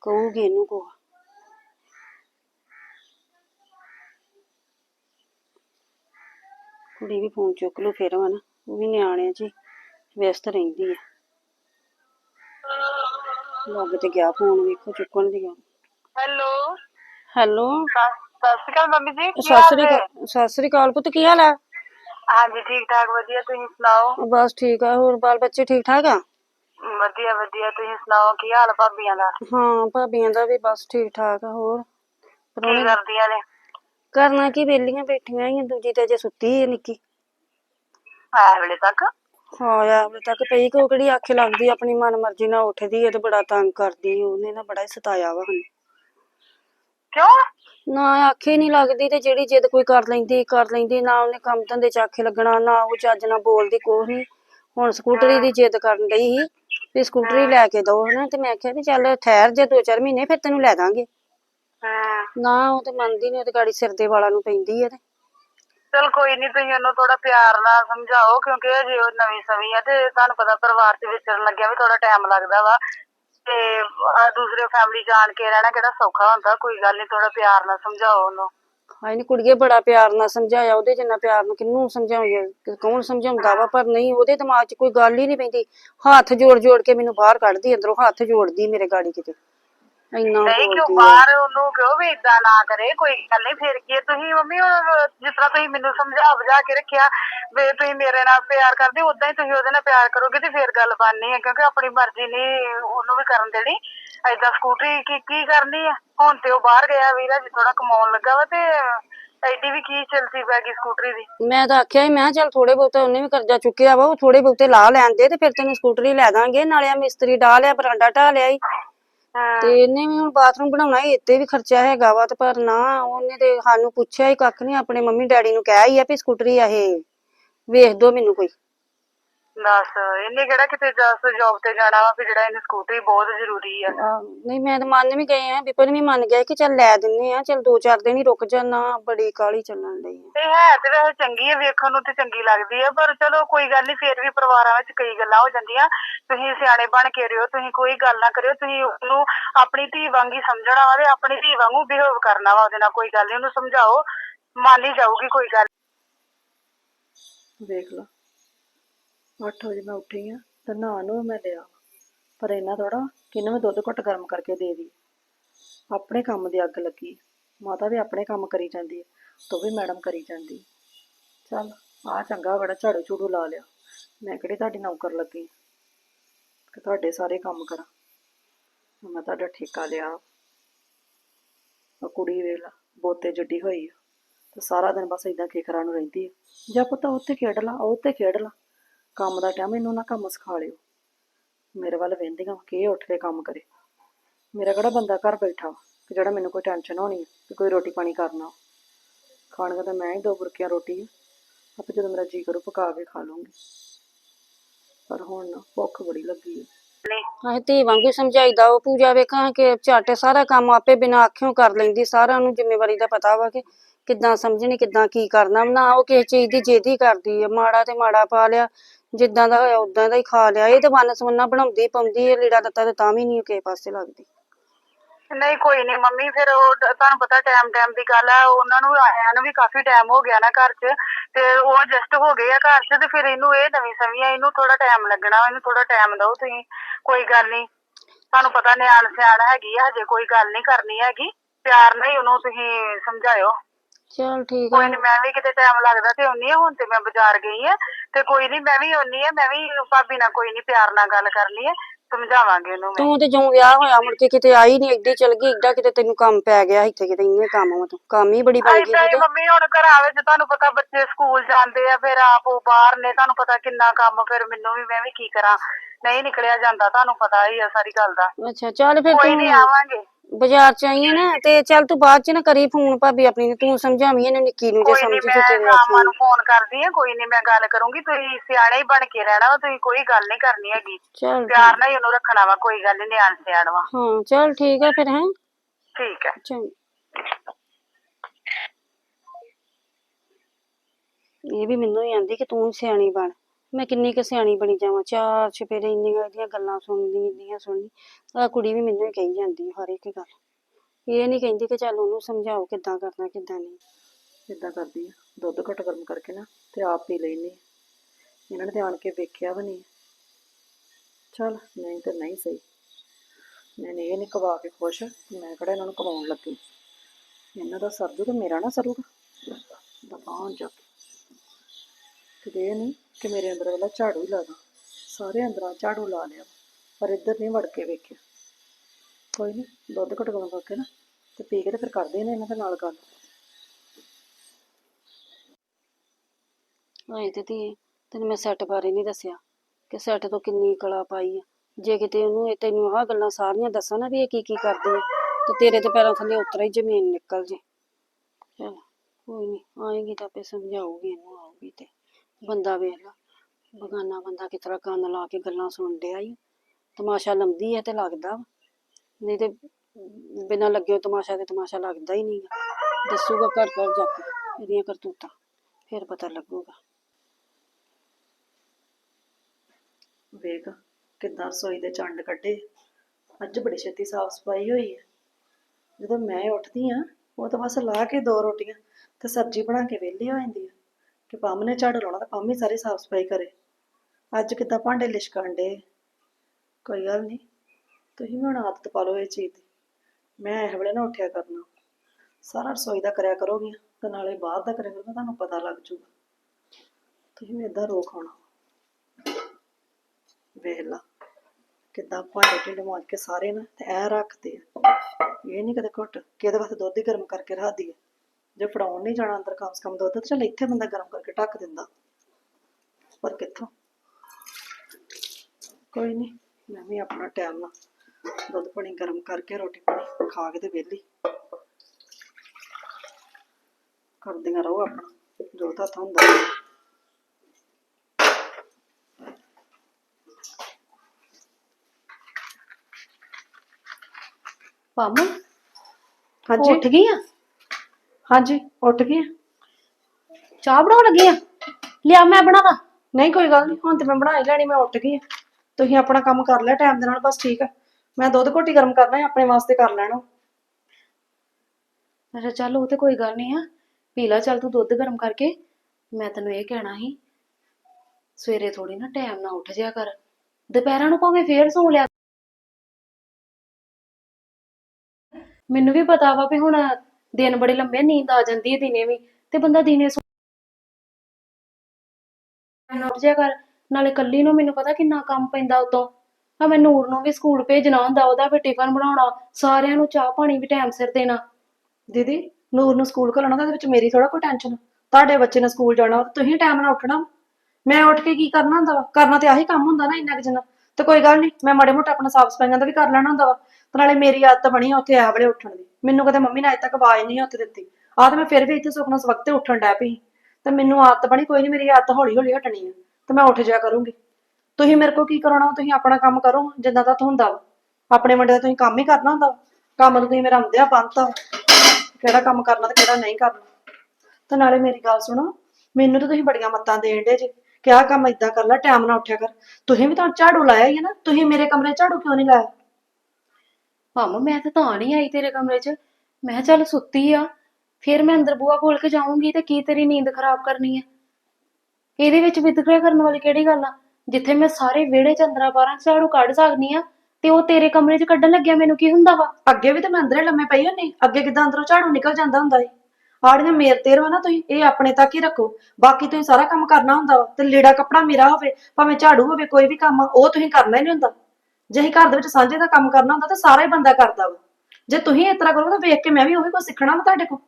ਕਹੂਗੀ ਇਹਨੂੰ ਕੋ ਕੁੜੀ ਵੀ ਫੋਨ ਚੁੱਕ ਲੂ ਫਿਰ ਹਨਾ ਉਹ ਵੀ ਨਿਆਣਿਆਂ 'ਚ ਹੀ ਵਿਅਸਤ ਰਹਿੰਦੀ ਆ। ਲੱਗ ਤੇ ਗਿਆ ਫੋਨ ਵੇਖੋ ਚੁੱਕਣ ਦੀ ਗੱਲ ਹੈਲੋ। ਹੈਲੋ ਸਤਿ ਸ਼੍ਰੀ ਅਕਾਲ ਮੰਮੀ ਜੀ ਕੀ ਸਤਿ ਹਾਲ ਸ੍ਰੀ ਹੈ? ਅਕਾਲ ਸਤਿ ਸ੍ਰੀ ਅਕਾਲ ਪੁੱਤ ਕੀ ਹਾਲ ਹੈ ਹਾਂਜੀ ਠੀਕ ਠਾਕ ਵਧੀਆ ਤੁਸੀਂ ਸੁਣਾਓ? ਬਸ ਠੀਕ ਆ ਹੋਰ ਬਾਲ ਬੱਚੇ ਠੀਕ ਠਾਕ ਆ? ਵਧੀਆ ਵਧੀਆ ਤੁਸੀਂ ਸੁਣਾਓ ਕੀ ਹਾਲ ਭਾਬੀਆਂ ਦਾ? ਹਾਂ ਭਾਬੀਆਂ ਦਾ ਵੀ ਬਸ ਠੀਕ ਠਾਕ ਆ ਹੋਰ? ਕੀ ਪ੍ਰਾਹੁਣੇ ਕਰਦੀਆਂ ਨੇ? ਕਰਨਾ ਕੀ ਵੇਲੀਆਂ ਬੈਠੀਆਂ ਹੀ ਦੂਜੀ ਤੇ ਅਜੇ ਸੁੱਤੀ ਹੈ ਨਿੱਕੀ। ਆਹ ਵੇਲੇ ਤੱਕ। ਹਾਂ ਹਲੇ ਤੱਕ ਪਈ ਕਿ ਉਹ ਕਿਹੜੀ ਆਖੇ ਲੱਗਦੀ ਆਪਣੀ ਮਨ ਮਰਜ਼ੀ ਨਾਲ ਉੱਠਦੀ ਹੈ ਤੇ ਬੜਾ ਤੰਗ ਕਰਦੀ ਉਹਨੇ ਨਾ ਬੜਾ ਹੀ ਸਤਾਇਆ ਵਾ ਹੁਣ ਕਿਉਂ? ਨਾ ਆਖੇ ਨਹੀਂ ਲੱਗਦੀ ਤੇ ਜਿਹੜੀ ਜਿੱਦ ਕੋਈ ਕਰ ਲੈਂਦੀ ਕਰ ਲੈਂਦੀ ਨਾ ਉਹਨੇ ਕੰਮ ਧੰਦੇ ਚ ਆਖੇ ਲੱਗਣਾ ਨਾ ਉਹ ਚੱਜ ਨਾਲ ਬੋਲਦੀ ਕੁਛ ਨਹੀਂ ਹੁਣ ਸਕੂਟਰੀ ਦੀ ਜਿੱਦ ਕਰਨ ਡਈ ਸੀ ਵੀ ਸਕੂਟਰੀ ਲੈ ਕੇ ਦੋ ਹਨਾ ਤੇ ਮੈਂ ਕਿਹਾ ਵੀ ਚੱਲ ਠਹਿਰ ਜੇ ਦੋ ਚਾਰ ਮਹੀਨੇ ਫਿਰ ਤੈਨੂੰ ਲੈ ਦਾਂਗੇ। ਹਮ ਨਾ ਉਹ ਤੇ ਮੰਨਦੀ ਨਹੀਂ ਉਹ ਤੇ ਗਾੜੀ ਸਿਰ ਦੇ ਵਾਲਾਂ ਨੂੰ ਪੈਂਦੀ ਹੈ ਤੇ। ਚਲ ਕੋਈ ਨਹੀਂ ਤੁਸੀਂ ਉਹਨੂੰ ਥੋੜਾ ਪਿਆਰ ਨਾਲ ਸਮਝਾਓ, ਕਿਉਂਕਿ ਅਜੇ ਉਹ ਨਵੀਂ ਸਵੀ ਆ ਤੇ ਤੁਹਾਨੂੰ ਪਤਾ ਪਰਿਵਾਰ ਚ ਵਿਚਰਨ ਲੱਗਿਆ ਵੀ ਥੋੜਾ ਟਾਈਮ ਲੱਗਦਾ ਵਾ। ਤੇ ਆਹ ਦੂਸਰੇ ਫੈਮਿਲੀ ਜਾਣ ਕੇ ਰਹਿਣਾ ਕਿਹੜਾ ਸੌਖਾ ਹੁੰਦਾ, ਕੋਈ ਗੱਲ ਨਹੀਂ ਥੋੜਾ ਪਿਆਰ ਨਾਲ ਸਮਝਾਓ ਉਹਨੂੰ। ਹਾਏ ਨੀ, ਕੁੜੀਏ ਬੜਾ ਪਿਆਰ ਨਾਲ ਸਮਝਾਇਆ, ਉਹਦੇ ਜਿੰਨਾ ਪਿਆਰ ਨਾਲ ਕਿੰਨੂੰ ਸਮਝਾਉਂਗੇ ਕੌਣ ਸਮਝਾਉਂਦਾ ਵਾ? ਪਰ ਨਹੀਂ, ਉਹਦੇ ਦਿਮਾਗ 'ਚ ਕੋਈ ਗੱਲ ਹੀ ਨਹੀਂ ਪੈਂਦੀ। ਹੱਥ ਜੋੜ ਜੋੜ ਕੇ ਮੈਨੂੰ ਬਾਹਰ ਕੱਢਦੀ, ਅੰਦਰੋਂ ਹੱਥ ਜੋੜਦੀ ਮੇਰੇ ਗਾੜੀ ਕਿਤੇ। ਇੰਨਾ ਨਹੀਂ ਬੋਲਦੀ ਆ। ਬਾਹਰ ਉਹਨੂੰ ਕਿਉਂ ਵੀ ਇਦਾਂ ਨਾ ਕਰੇ ਕੋਈ ਗੱਲ ਨਹੀਂ ਫੇਰ ਕੀ ਹੈ, ਤੁਸੀਂ ਮੰਮੀ ਉਹ ਜਿਸ ਤਰ੍ਹਾਂ ਤੁਸੀਂ ਮੈਨੂੰ ਸਮਝਾ ਬੁਝਾ ਕੇ ਰੱਖਿਆ ਵੀ ਤੁਸੀਂ ਮੇਰੇ ਨਾਲ ਪਿਆਰ ਕਰਦੇ ਉਦਾਂ ਹੀ ਤੁਸੀਂ ਉਹਦੇ ਨਾਲ ਪਿਆਰ ਕਰੋਗੇ ਤੇ ਫੇਰ ਗੱਲ ਬਣਨੀ ਹੈ ਕਿਉਂਕਿ ਆਪਣੀ ਮਰਜ਼ੀ ਨਹੀਂ ਉਹਨੂੰ ਵੀ ਕਰਨ ਦੇਣੀ। ਏਦਾਂ ਸਕੂਟਰੀ ਕੀ ਕੀ ਕਰਨੀ ਹੈ ਹੁਣ ਤੇ ਉਹ ਬਾਹਰ ਗਿਆ ਵੀਰਾ ਜੀ ਥੋੜਾ ਕਮਾਉਣ ਲੱਗਾ ਵਾ ਤੇ ਐਡੀ ਵੀ ਕੀ ਚਲਦੀ ਪੈ ਗਈ ਸਕੂਟਰੀ ਦੀ। ਮੈਂ ਤਾਂ ਆਖਿਆ ਸੀ ਮੈਂ ਕਿਹਾ ਚੱਲ ਥੋੜੇ ਬਹੁਤੇ ਉਹਨੇ ਵੀ ਕਰਜ਼ਾ ਚੁੱਕਿਆ ਵਾ ਉਹ ਥੋੜੇ ਬਹੁਤੇ ਲਾ ਲੈਣ ਦੇ ਤੇ ਫਿਰ ਤੈਨੂੰ ਸਕੂਟਰੀ ਲੈ ਦਾਂਗੇ ਨਾਲੇ ਆ ਮਿਸਤਰੀ ਢਾ ਲਿਆ ਬਰਾਂਡਾ ਢਾ ਲਿਆ ਈ। ਤੇ ਇਹਨੇ ਵੀ ਹੁਣ ਬਾਥਰੂਮ ਬਣਾਉਣਾ ਈ ਇੱਥੇ ਵੀ ਖਰਚਾ ਹੈਗਾ ਵਾ ਤੇ ਪਰ ਨਾ, ਉਹਨੇ ਤੇ ਸਾਨੂੰ ਪੁੱਛਿਆ ਹੀ ਕੱਖ ਨਹੀਂ ਆਪਣੇ ਮੰਮੀ ਡੈਡੀ ਨੂੰ ਕਿਹਾ ਹੀ ਆ ਵੀ ਸਕੂਟਰੀ ਆ ਇਹ। ਵੇਖ ਦੋ ਮੈਨੂੰ ਕੋਈ। ਦੱਸ ਇਹਨੇ ਕਿਹੜਾ ਕਿਤੇ ਜਸ ਜੌਬ ਤੇ ਜਾਣਾ ਵਾ ਵੀ ਜਿਹੜਾ ਇਹਨੂੰ ਸਕੂਟਰੀ ਬਹੁਤ ਜ਼ਰੂਰੀ ਆ। ਨਹੀਂ ਮੈਂ ਤਾਂ ਮੰਨ ਵੀ ਗਏ ਆ ਵਿਪਨ ਵੀ ਮੰਨ ਗਿਆ ਕਿ ਚੱਲ ਲੈ ਦਿੰਨੇ ਆ ਚੱਲ ਦੋ ਚਾਰ ਦਿਨ ਹੀ ਰੁਕ ਜਾ ਨਾ ਬੜੀ ਕਾਲੀ ਚੱਲਣ ਲਈ ਆ। ਤੇ ਹੈ ਤੇ ਵੈਸੇ ਚੰਗੀ ਹੈ ਵੇਖਣ ਨੂੰ ਤੇ ਚੰਗੀ ਲੱਗਦੀ ਹੈ ਪਰ ਚਲੋ ਕੋਈ ਗੱਲ ਨਹੀਂ ਫੇਰ ਵੀ ਪਰਿਵਾਰਾਂ ਵਿੱਚ ਕਈ ਗੱਲਾਂ ਹੋ ਜਾਂਦੀਆਂ। ਤੁਸੀਂ ਸਿਆਣੇ ਬਣ ਕੇ ਰਿਓ ਤੁਸੀਂ ਕੋਈ ਗੱਲ ਨਾ ਕਰਿਓ ਤੁਸੀਂ ਉਹਨੂੰ ਆਪਣੀ ਧੀ ਵਾਂਗੀ ਸਮਝਣਾ ਵਾ ਤੇ ਆਪਣੀ ਧੀ ਵਾਂਗੂ ਬਿਹੇਵ ਕਰਨਾ ਵਾ ਉਹਦੇ ਨਾਲ ਕੋਈ ਗੱਲ ਨਹੀਂ ਉਹਨੂੰ ਸਮਝਾਓ ਮੰਨ ਹੀ ਜਾਊਗੀ ਕੋਈ ਗੱਲ। ਵੇਖ ਲਾ ਅੱਠ ਵਜੇ ਮੈਂ ਉੱਠੀ ਆ ਤੇ ਨਹਾ ਨੂੰ ਮੈਂ ਲਿਆ। ਪਰ ਇੰਨਾ ਥੋੜਾ ਕਿੰਨੇ ਮੈਂ ਦੁੱਧ ਘੁੱਟ ਗਰਮ ਕਰਕੇ ਦੇ ਦੀ ਆਪਣੇ ਕੰਮ ਦੀ ਅੱਗ ਲੱਗੀ। ਮਾਤਾ ਵੀ ਆਪਣੇ ਕੰਮ ਕਰੀ ਜਾਂਦੀ ਹੈ, ਤੂੰ ਵੀ ਮੈਡਮ ਕਰੀ ਜਾਂਦੀ। ਚੱਲ ਆ ਚੰਗਾ ਬੜਾ ਝਾੜੂ ਝੂੜੂ ਲਾ ਲਿਆ। ਮੈਂ ਕਿਹੜੀ ਤੁਹਾਡੀ ਨੌਕਰ ਲੱਗੀ? ਕਿ ਤੁਹਾਡੇ ਸਾਰੇ ਕੰਮ ਕਰਾਂ। ਮੈਂ ਤੁਹਾਡਾ ਠੇਕਾ ਲਿਆ। ਉਹ ਕੁੜੀ ਵੇਖ ਲਾ, ਬੋਤੇ ਜੱਡੀ ਹੋਈ ਆ। ਤੇ ਸਾਰਾ ਦਿਨ ਬਸ ਇਦਾਂ ਖੇਖਰਾਂ ਨੂੰ ਰਹਿੰਦੀ ਆ। ਜਾਂ ਪੁੱਤ ਉੱਥੇ ਖੇਡ ਲਾ ਉਹ ਉੱਥੇ ਖੇਡ ਲਾ। ਕੰਮ ਦਾ ਟਾਈਮ ਇਹਨੂੰ ਨਾ ਕੰਮ ਸਿਖਾ ਲਿਓ। ਮੇਰੇ ਵੱਲ ਵੇਂਦੀਆਂ ਕਿ ਇਹ ਉੱਠ ਕੇ ਕੰਮ ਕਰੇ। ਮੇਰਾ ਕਿਹੜਾ ਬੰਦਾ ਘਰ ਬੈਠਾ ਵਾ, ਕਿ ਜਿਹੜਾ ਮੈਨੂੰ ਕੋਈ ਟੈਨਸ਼ਨ ਹੋਣੀ ਹੈ ਕਿ ਕੋਈ ਰੋਟੀ ਪਾਣੀ ਕਰਨਾ ਖਾਣਗਾ ਤਾਂ ਮੈਂ ਹੀ ਦੋ ਬੁਰਕੀਆਂ ਰੋਟੀ ਆ। ਆਪੇ ਜਦੋਂ ਮੇਰਾ ਜੀ ਕਰੂ ਪਕਾ ਕੇ ਖਾ ਲੂੰਗੀ। ਪਰ ਹੁਣ ਨਾ ਭੁੱਖ ਬੜੀ ਲੱਗੀ ਹੈ ਆਹ ਧੀ ਵਾਂਗੂ ਸਮਝਾਈਦਾ, ਉਹ ਪੂਜਾ ਵੇਖਾਂ ਕਿ ਝੱਟ ਸਾਰਾ ਕੰਮ ਆਪੇ ਬਿਨਾਂ ਆਖਿਓ ਕਰ ਲੈਂਦੀ, ਸਾਰਿਆਂ ਨੂੰ ਜ਼ਿੰਮੇਵਾਰੀ ਦਾ ਪਤਾ ਵਾ ਕਿ ਕਿੱਦਾਂ ਸਮਝਣੀ, ਕਿੱਦਾਂ ਕੀ ਕਰਨਾ, ਨਾ ਉਹ ਕਿਸੇ ਚੀਜ਼ ਦੀ ਜੇਦੀ ਕਰਦੀ ਹੈ ਮਾੜਾ ਤੇ ਮਾੜਾ ਪਾ ਲਿਆ ਜਿੱਦਾਂ ਦਾ ਹੋਇਆ ਉਦਾਂ ਦਾ ਹੀ ਖਾ ਲਿਆ। ਇਹ ਤਾਂ ਵੰਨ ਸਵੰਨਾ ਬਣਾਉਂਦੀ ਪਾਉਂਦੀ ਹੈ, ਲੀੜਾ ਦਿੱਤਾ ਤੇ ਤਾਂ ਵੀ ਨਹੀਂ ਕਿਸੇ ਪਾਸੇ ਲੱਗਦੀ। ਨਹੀਂ, ਕੋਈ ਨਹੀਂ, ਮੰਮੀ, ਫਿਰ ਉਹ ਤ- ਤੁਹਾਨੂੰ ਪਤਾ ਟਾਈਮ ਟਾਈਮ ਦੀ ਗੱਲ ਆ, ਉਹਨਾਂ ਨੂੰ ਆਇਆਂ ਨੂੰ ਵੀ ਕਾਫੀ ਟਾਈਮ ਹੋ ਗਿਆ ਨਾ ਘਰ 'ਚ, ਤੇ ਉਹ ਐਡਜਸਟ ਹੋ ਗਏ ਆ ਘਰ 'ਚ ਤੇ ਫਿਰ ਇਹਨੂੰ ਇਹ ਨਵੀਂ ਸਵੀ ਆ, ਇਹਨੂੰ ਥੋੜਾ ਟਾਈਮ ਲੱਗਣਾ, ਇਹਨੂੰ ਥੋੜਾ ਟਾਈਮ ਦਿਓ ਤੁਸੀਂ, ਕੋਈ ਗੱਲ ਨਹੀਂ। ਤੁਹਾਨੂੰ ਪਤਾ ਨਿਆਣ ਸਿਆਣ ਹੈਗੀ ਆ, ਹਜੇ ਕੋਈ ਗੱਲ ਨਹੀਂ ਕਰਨੀ ਹੈਗੀ, ਪਿਆਰ ਨਾਲ ਹੀ ਉਹਨੂੰ ਤੁਸੀਂ ਸਮਝਾਇਓ। ਚਲ ਠੀਕ ਕੋਈ ਹੈ ਨਹੀਂ ਮੈਂ ਵੀ ਕਿਤੇ ਟਾਈਮ ਲੱਗਦਾ ਤੇ ਆਉਣੀ ਆ ਹੁਣ ਤੇ ਮੈਂ ਬਾਜ਼ਾਰ ਗਈ ਆ ਤੇ ਕੋਈ ਨਹੀਂ ਮੈਂ ਵੀ ਆਉਣੀ ਆ ਮੈਂ ਵੀ ਭਾਬੀ ਨਾਲ ਕੋਈ ਨਹੀਂ ਪਿਆਰ ਨਾਲ ਗੱਲ ਕਰਨੀ ਆ ਸਮਝਾਵਾਂਗੇ ਉਹਨੂੰ ਮੈਂ। ਤੂੰ ਤੇ ਜਿਉਂ ਵਿਆਹ ਹੋਇਆ ਮੁੜ ਕੇ ਕਿਤੇ ਆਈ ਨਹੀਂ ਏਡੀ ਚਲ ਗਈ ਏਡਾ ਕਿਤੇ ਤੈਨੂੰ ਕੰਮ ਪੈ ਗਿਆ ਇੱਥੇ ਕਿਤੇ ਇੰਨੇ ਕੰਮ ਵਾ ਤੂੰ ਕੰਮ ਹੀ ਬੜੀ ਬਣ ਗਈ ਏਦਾਂ ਹੀ ਤੂੰ ਮੰਮੀ ਹੁਣ ਘਰਾਂ ਵਿੱਚ ਤੁਹਾਨੂੰ ਪਤਾ ਬੱਚੇ ਸਕੂਲ ਜਾਂਦੇ ਆ ਫਿਰ ਆਪ ਉਹ ਬਾਹਰ ਨੇ ਤੁਹਾਨੂੰ ਪਤਾ ਕਿੰਨਾ ਕੰਮ ਫਿਰ ਮੈਨੂੰ ਵੀ ਮੈਂ ਵੀ ਕੀ ਕਰਾਂ। ਨਹੀਂ ਨਿਕਲਿਆ ਜਾਂਦਾ ਤੁਹਾਨੂੰ ਪਤਾ ਹੀ ਆ ਸਾਰੀ ਗੱਲ ਦਾ। ਤੇ। ਅੱਛਾ ਚੱਲ ਫਿਰ ਕੋਈ ਨਹੀਂ ਤੂੰ ਆਵਾਂਗੇ। ਬਾਜ਼ਾਰ ਚ ਆਈ ਹੈ ਨਾ ਤੇ ਚੱਲ ਤੂੰ ਬਾਅਦ ਚ ਨਾ ਕਰੀ ਫੋਨ ਭਾਬੀ ਆਪਣੀ ਨੂੰ ਤੂੰ ਸਮਝਾਵੀਂ ਇਹਨੂੰ ਨਿੱਕੀ ਨੂੰ ਜੇ ਕੋਈ ਨਹੀਂ ਸਮਝ ਮੈਂ ਤੂੰ ਸ਼ਾਮਾਂ ਨੂੰ ਫੋਨ ਕਰਦੀ ਆ ਕੋਈ ਨਹੀਂ ਮੈਂ ਗੱਲ ਕਰੂੰਗੀ ਤੁਸੀਂ ਸਿਆਣੇ ਹੀ ਬਣ ਕੇ ਰਹਿਣਾ ਵਾ ਤੁਸੀਂ ਕੋਈ ਗੱਲ ਨਹੀਂ ਕਰਨੀ ਹੈਗੀ। ਚੱਲ ਪਿਆਰ ਨਾਲ ਹੀ ਉਹਨੂੰ ਰੱਖਣਾ ਵਾ ਕੋਈ ਗੱਲ ਨਹੀਂ ਨਿਆਣ ਸਿਆਣ ਵਾ। ਹਾਂ ਚੱਲ ਠੀਕ ਆ ਫਿਰ ਹੈ? ਠੀਕ ਹੈ ਚੰਗਾ। ਇਹ ਵੀ ਮੈਨੂੰ ਹੀ ਆਂਦੀ ਕਿ ਤੂੰ ਸਿਆਣੀ ਬਣ। ਮੈਂ ਕਿੰਨੀ ਕੁ ਸਿਆਣੀ ਬਣੀ ਜਾਵਾਂ ਚਾਰ ਚਪੇਰੇ ਇੰਨੀਆਂ ਇਹਦੀਆਂ ਗੱਲਾਂ ਸੁਣਦੀ ਇੰਨੀਆਂ ਸੁਣਦੀ ਆ ਕੁੜੀ ਵੀ ਮੈਨੂੰ ਹੀ ਕਹੀ ਜਾਂਦੀ ਹਰ ਇੱਕ ਗੱਲ। ਇਹ ਨਹੀਂ ਕਹਿੰਦੀ ਕਿ ਚੱਲ ਉਹਨੂੰ ਸਮਝਾਓ ਕਿੱਦਾਂ ਕਰਨਾ, ਕਿੱਦਾਂ ਨਹੀਂ। ਇਦਾਂ ਕਰਦੀ ਆ? ਦੁੱਧ ਘੱਟ ਗਰਮ ਕਰਕੇ ਨਾ ਤੇ ਆਪ ਪੀ ਲੈਣੀ ਇਹਨਾਂ ਨੇ ਤੇ ਆਣ ਕੇ ਵੇਖਿਆ ਵੀ ਨਹੀਂ। ਚਲ, ਨਹੀਂ ਤੇ ਨਹੀਂ ਸਹੀ। ਮੈਂ ਇਹ ਨਹੀਂ ਕਵਾ ਕੇ ਖੁਸ਼। ਮੈਂ ਕਿਹੜਾ ਇਹਨਾਂ ਨੂੰ ਕਮਾਉਣ ਲੱਗੀ? ਇਹਨਾਂ ਦਾ ਸਰਜੂ ਤੇ ਮੇਰਾ ਨਾ ਸਰੂਗਾ। ਦਬਾਉਂ ਜਾ ਕਿਤੇ ਇਹ ਨਹੀਂ ਕਿ ਮੇਰੇ ਅੰਦਰ ਵਾਲਾ ਝਾੜੂ ਹੀ ਲਾ ਦਾਂ। ਸਾਰੇ ਅੰਦਰਾਂ ਝਾੜੂ ਲਾ ਲਿਆ। ਪਰ ਇੱਧਰ ਨਹੀਂ ਵੜ ਕੇ ਵੇਖਿਆ। ਕੋਈ ਨਹੀਂ ਦੁੱਧ ਘੱਟ ਕਰਕੇ ਨਾ, ਤੇ ਪੀ ਕੇ ਤੇ ਫਿਰ ਕਰਦੇ ਨੇ ਇਹਨਾਂ ਦੇ ਨਾਲ ਗੱਲ। ਆਏ ਤੇ ਧੀਏ, ਤੈਨੂੰ ਮੈਂ ਸੈੱਟ ਬਾਰੇ ਨਹੀਂ ਦੱਸਿਆ ਕਿ ਸੈੱਟ ਤੋਂ ਕਿੰਨੀ ਕਲਾ ਪਾਈ ਆ। ਜੇ ਕਿਤੇ ਉਹਨੂੰ ਇਹ ਤੈਨੂੰ ਆਹ ਗੱਲਾਂ ਸਾਰੀਆਂ ਦੱਸਾਂ ਨਾ ਵੀ ਇਹ ਕੀ ਕੀ ਕਰਦੇ ਆ, ਤੇ ਤੇਰੇ ਤੇ ਪੈਰਾਂ ਥੱਲੇ ਉਤਰਾ ਹੀ ਜ਼ਮੀਨ ਨਿਕਲ ਜੇ। ਚਲ, ਕੋਈ ਨਹੀਂ ਆਏਗੀ ਤਾਂ ਆਪੇ ਸਮਝਾਊਗੀ, ਇਹਨੂੰ ਆਊਗੀ ਤੇ। ਬੰਦਾ ਵੇਖ ਲਾ, ਬਗਾਨਾ ਬੰਦਾ ਕਿਸ ਤਰ੍ਹਾਂ ਕੰਨ ਲਾ ਕੇ ਗੱਲਾਂ ਸੁਣ ਡਿਆ ਈ ਤਮਾਸ਼ਾ ਲੰਦੀ ਹੈ ਤੇ ਲੱਗਦਾ ਵਾ। ਨਹੀਂ ਤੇ ਬਿਨਾਂ ਲੱਗਿਓ ਤਮਾਸ਼ਾ ਤੇ ਤਮਾਸ਼ਾ ਲੱਗਦਾ ਹੀ ਨਹੀਂ ਦੱਸੂਗਾ ਘਰ ਘਰ ਜਾ ਕੇ ਇਹਦੀਆਂ ਕਰਤੂਤਾਂ, ਫਿਰ ਪਤਾ ਲੱਗੂਗਾ। ਵੇਖ ਕਿੱਦਾਂ ਰਸੋਈ ਦੇ ਚੰਡ ਕੱਢੇ। ਅੱਜ ਬੜੀ ਛੇਤੀ ਸਾਫ਼ ਸਫ਼ਾਈ ਹੋਈ ਹੈ ਜਦੋਂ ਮੈਂ ਉੱਠਦੀ ਆ, ਉਹ ਤਾਂ ਬਸ ਲਾ ਕੇ ਦੋ ਰੋਟੀਆਂ ਤੇ ਸਬਜ਼ੀ ਬਣਾ ਕੇ ਵਿਹਲੀ ਹੋ ਜਾਂਦੀ ਆ। ਕਿ ਪੰਮ ਨੇ ਝਾੜੂ ਲਾਉਣਾ ਤਾਂ ਪੰਮ ਹੀ ਸਾਰੀ ਸਾਫ਼ ਸਫ਼ਾਈ ਕਰੇ। ਅੱਜ ਕਿੱਦਾਂ ਭਾਂਡੇ ਲਿਸ਼ਕਣ ਡੇ ਕੋਈ ਗੱਲ ਨਹੀਂ। ਤੁਸੀਂ ਵੀ ਹੁਣ ਆਦਤ ਪਾ ਲਓ ਇਹ ਚੀਜ਼ ਦੀ। ਮੈਂ ਇਹ ਵੇਲੇ ਨਾ ਉੱਠਿਆ ਕਰਨਾ। ਸਾਰਾ ਰਸੋਈ ਦਾ ਕਰਿਆ ਕਰੋਗੇ ਤੇ ਨਾਲੇ ਬਾਹਰ ਦਾ ਕਰਿਆ ਕਰੋਗੇ, ਤੁਹਾਨੂੰ ਪਤਾ ਲੱਗ ਜੂਗਾ ਤੁਸੀਂ ਵੀ ਏਦਾਂ ਰੋਕ ਆਉਣਾ। ਵੇਖ ਲਾ, ਕਿੱਦਾਂ ਭਾਂਡੇ ਢਿੱਡ ਮਾਰ ਕੇ ਸਾਰੇ ਨਾ ਤੇ ਐ ਰੱਖਦੇ ਆ। ਇਹ ਨਹੀਂ ਕਦੇ ਘੁੱਟ ਕਿ ਵਾਸਤੇ ਦੁੱਧ ਹੀ ਗਰਮ ਕਰਕੇ ਰੱਖਦੀ ਹੈ ਜੇ ਫੜਾਉਣ ਨਹੀਂ ਜਾਣਾ ਅੰਦਰ ਕਮ ਸੇ ਕਮ ਦੁੱਧ, ਤੇ ਚੱਲ ਇੱਥੇ ਬੰਦਾ ਗਰਮ ਕਰਕੇ ਢੱਕ ਦਿੰਦਾ। ਪਰ ਕਿੱਥੋਂ? ਕੋਈ ਨਹੀਂ ਮੈਂ ਵੀ ਆਪਣਾ ਟਾਈਮ ਨਾਲ ਦੁੱਧ ਪਾਣੀ ਗਰਮ ਕਰਕੇ ਰੋਟੀ ਪਾਣੀ ਖਾ ਕੇ ਤੇ ਵਿਹਲੀ। ਕਰਦੀਆਂ ਰਹੋ ਆਪਣਾ ਜੋ ਤਾਂ ਹੁੰਦਾ। ਪੰਮ ਹਾਂਜੀ। ਉੱਠ ਗਈ ਆ? ਹਾਂਜੀ ਉੱਠ ਗਈ ਹਾਂ। ਚਾਹ ਬਣਾਉਣ ਲੱਗੀ ਆ? ਲਿਆ ਮੈਂ ਬਣਾਦਾ ਨਹੀਂ ਕੋਈ ਗੱਲ ਨਹੀਂ ਹੁਣ ਤੇ ਮੈਂ ਬਣਾ ਹੀ ਲੈਣੀ ਮੈਂ ਉੱਠ ਗਈ ਹਾਂ। ਤੁਸੀਂ ਆਪਣਾ ਕੰਮ ਕਰ ਲਿਆ ਟਾਈਮ ਦੇ ਨਾਲ ਬਸ ਠੀਕ ਆ। ਮੈਂ ਦੁੱਧ ਘੋਟੀ ਗਰਮ ਕਰਨਾ ਹੈ, ਆਪਣੇ ਵਾਸਤੇ ਕਰ ਲੈਣਾ। ਅੱਛਾ, ਚੱਲ ਉਹ ਤੇ ਕੋਈ ਗੱਲ ਨਹੀਂ ਆ। ਪੀ ਲਾ ਚੱਲ ਤੂੰ ਦੁੱਧ ਗਰਮ ਕਰਕੇ। ਮੈਂ ਤੈਨੂੰ ਇਹ ਕਹਿਣਾ ਸੀ, ਸਵੇਰੇ ਥੋੜੀ ਨਾ ਟਾਈਮ ਨਾਲ ਉੱਠ ਜਿਆ ਕਰ। ਦੁਪਹਿਰਾਂ ਨੂੰ ਭਾਵੇਂ ਫੇਰ ਸੌਂ ਲਿਆ। ਮੈਨੂੰ ਵੀ ਪਤਾ ਵਾ ਵੀ ਹੁਣ ਦਿਨ ਬੜੇ ਲੰਬੇ, ਨੀਂਦ ਆ ਜਾਂਦੀ ਹੈ ਦਿਨੇ ਵੀ, ਤੇ ਬੰਦਾ ਦਿਨੇ ਸੌਂ ਨਾ ਉੱਠ ਜਿਆ ਕਰ। ਨਾਲੇ ਕੱਲੀ ਨੂੰ ਮੈਨੂੰ ਪਤਾ ਕਿੰਨਾ ਕੰਮ ਪੈਂਦਾ ਉਤੋਂ ਹਾਂ, ਮੈਂ ਨੂਰ ਨੂੰ ਵੀ ਸਕੂਲ ਭੇਜਣਾ ਹੁੰਦਾ, ਉਹਦਾ ਵੀ ਟਿਫਨ ਬਣਾਉਣਾ, ਸਾਰਿਆਂ ਨੂੰ ਚਾਹ ਪਾਣੀ ਵੀ ਟਾਈਮ ਸਿਰ ਦੇਣਾ। ਦੀਦੀ, ਨੂਰ ਨੂੰ ਸਕੂਲ ਘਲਾਉਣਾ ਤਾਂ ਇਹਦੇ ਵਿੱਚ ਮੇਰੀ ਥੋੜਾ ਕੋਈ ਟੈਨਸ਼ਨ ਤੁਹਾਡੇ ਬੱਚੇ ਨੇ ਸਕੂਲ ਜਾਣਾ ਤੁਸੀਂ ਟਾਈਮ ਨਾਲ ਉੱਠਣਾ। ਮੈਂ ਉੱਠ ਕੇ ਕੀ ਕਰਨਾ ਹੁੰਦਾ ਵਾ? ਕਰਨਾ ਤੇ ਆਹੀ ਕੰਮ ਹੁੰਦਾ ਨਾ ਇੰਨਾ ਕਿ ਜਿੰਨਾ। ਤੇ ਕੋਈ ਗੱਲ ਨਹੀਂ ਮੈਂ ਮਾੜੇ ਮੋਟਾ ਆਪਣਾ ਸਾਫ਼ ਸਫਾਈਆਂ ਦਾ ਵੀ ਕਰ ਲੈਣਾ ਹੁੰਦਾ ਵਾ। ਤੇ ਨਾਲੇ ਮੇਰੀ ਆਦਤ ਬਣੀ ਆ ਉੱਥੇ ਆ ਵੇਲੇ ਉੱਠਣ ਦੀ। ਮੈਨੂੰ ਕਦੇ ਮੰਮੀ ਨੇ ਅਜੇ ਤੱਕ ਆਵਾਜ਼ ਨਹੀਂ ਉੱਥੇ ਦਿੱਤੀ। ਆਹ ਤੇ ਮੈਂ ਫਿਰ ਵੀ ਇੱਥੇ ਸੁਖਣਾ ਸਵਖਤੇ ਉੱਠਣ ਡੈ ਪਈ। ਤੇ ਮੈਨੂੰ ਆਦਤ ਬਣੀ, ਕੋਈ ਨਹੀਂ ਮੇਰੀ ਆਦਤ ਹੌਲੀ ਹੌਲੀ ਹਟਣੀ ਆ। ਤੇ ਮੈਂ ਉੱਠ ਜਾਇਆ ਕਰੂੰਗੀ। ਤੁਸੀਂ ਮੇਰੇ ਕੋਲ ਕੀ ਕਰਾਉਣਾ ਤੁਸੀਂ ਆਪਣਾ ਕੰਮ ਕਰੋ, ਜਿੰਨਾ ਦਾ ਹੁੰਦਾ ਵਾ। ਆਪਣੇ ਮੁੰਡੇ ਦਾ ਤੁਸੀਂ ਕੰਮ ਹੀ ਕਰਨਾ ਹੁੰਦਾ ਕੰਮ ਤਾਂ ਤੁਸੀਂ ਮੇਰਾ ਹੁੰਦਿਆ ਬੰਨਤਾ ਕਿਹੜਾ ਕੰਮ ਕਰਨਾ ਤੇ ਕਿਹੜਾ ਨਹੀਂ ਕਰਨਾ। ਤੇ ਨਾਲੇ ਮੇਰੀ ਗੱਲ ਸੁਣੋ, ਮੈਨੂੰ ਤਾਂ ਤੁਸੀਂ ਬੜੀਆਂ ਮੱਤਾਂ ਦੇਣ ਦੇ ਜੀ। ਕਿ ਆਹ ਕੰਮ ਏਦਾਂ ਕਰ ਲੈ, ਟਾਈਮ ਨਾਲ ਉੱਠਿਆ ਕਰ। ਤੁਸੀਂ ਵੀ ਤਾਂ ਝਾੜੂ ਲਾਇਆ ਹੀ ਹੈ ਨਾ। ਤੁਸੀਂ ਮੇਰੇ ਕਮਰੇ 'ਚ ਝਾੜੂ ਕਿਉਂ ਨਹੀਂ ਲਾਇਆ? ਮਾਮਾ, ਮੈਂ ਤਾਂ ਤਾਂ ਨਹੀਂ ਆਈ ਤੇਰੇ ਕਮਰੇ 'ਚ। ਮੈਂ ਕਿਹਾ ਚੱਲ ਸੁੱਤੀ ਆ। ਫਿਰ ਮੈਂ ਅੰਦਰ ਬੂਹਾ ਖੋਲ ਕੇ ਜਾਊਂਗੀ ਤੇ ਕੀ ਤੇਰੀ ਨੀਂਦ ਖਰਾਬ ਕਰਨੀ ਆ? ਇਹਦੇ ਵਿੱਚ ਵਿਤਕਰਾ ਕਰਨ ਵਾਲੀ ਕਿਹੜੀ ਗੱਲ ਆ? ਜਿੱਥੇ ਮੈਂ ਸਾਰੇ ਵਿਹੜੇ 'ਚ ਅੰਦਰਾਂ ਬਾਹਰਾਂ ਝਾੜੂ ਕੱਢ ਸਕਦੀ ਆ ਤੇ ਉਹ ਤੇਰੇ ਕਮਰੇ 'ਚ ਕੱਢਣ ਲੱਗਿਆ ਮੈਨੂੰ ਕੀ ਹੁੰਦਾ ਵਾ? ਅੱਗੇ ਵੀ ਤਾਂ ਮੈਂ ਅੰਦਰੇ ਲੰਮੇ ਪਈ ਹੁੰਨੀ ਅੱਗੇ ਕਿਦਾਂ ਅੰਦਰੋਂ ਝਾੜੂ ਨਿਕਲ ਜਾਂਦਾ ਹੁੰਦਾ ਏ? ਆੜੀਆਂ ਮੇਰ ਤੇਰ ਵਾ ਨਾ ਤੁਸੀਂ ਇਹ ਆਪਣੇ ਤੱਕ ਹੀ ਰੱਖੋ। ਬਾਕੀ ਤੁਸੀਂ ਸਾਰਾ ਕੰਮ ਕਰਨਾ ਹੁੰਦਾ ਵਾ ਤੇ ਲੀੜਾ ਕੱਪੜਾ ਮੇਰਾ ਹੋਵੇ ਭਾਵੇਂ ਝਾੜੂ ਹੋਵੇ ਕੋਈ ਵੀ ਕੰਮ ਆ, ਉਹ ਤੁਸੀਂ ਕਰਨਾ ਹੀ ਨਹੀਂ ਹੁੰਦਾ। ਜੇ ਅਸੀਂ ਘਰ ਦੇ ਵਿੱਚ ਸਾਂਝੇ ਦਾ ਕੰਮ ਕਰਨਾ ਹੁੰਦਾ ਤਾਂ ਸਾਰਾ ਹੀ ਬੰਦਾ ਕਰਦਾ ਵਾ। ਜੇ ਤੁਸੀਂ ਇਸ ਤਰ੍ਹਾਂ ਕਰੋਗੇ ਤਾਂ ਵੇਖ ਕੇ ਮੈਂ ਵੀ ਉਹੀ ਕੁਝ ਸਿੱਖਣਾ ਵਾ ਤੁਹਾਡੇ ਕੋਲ।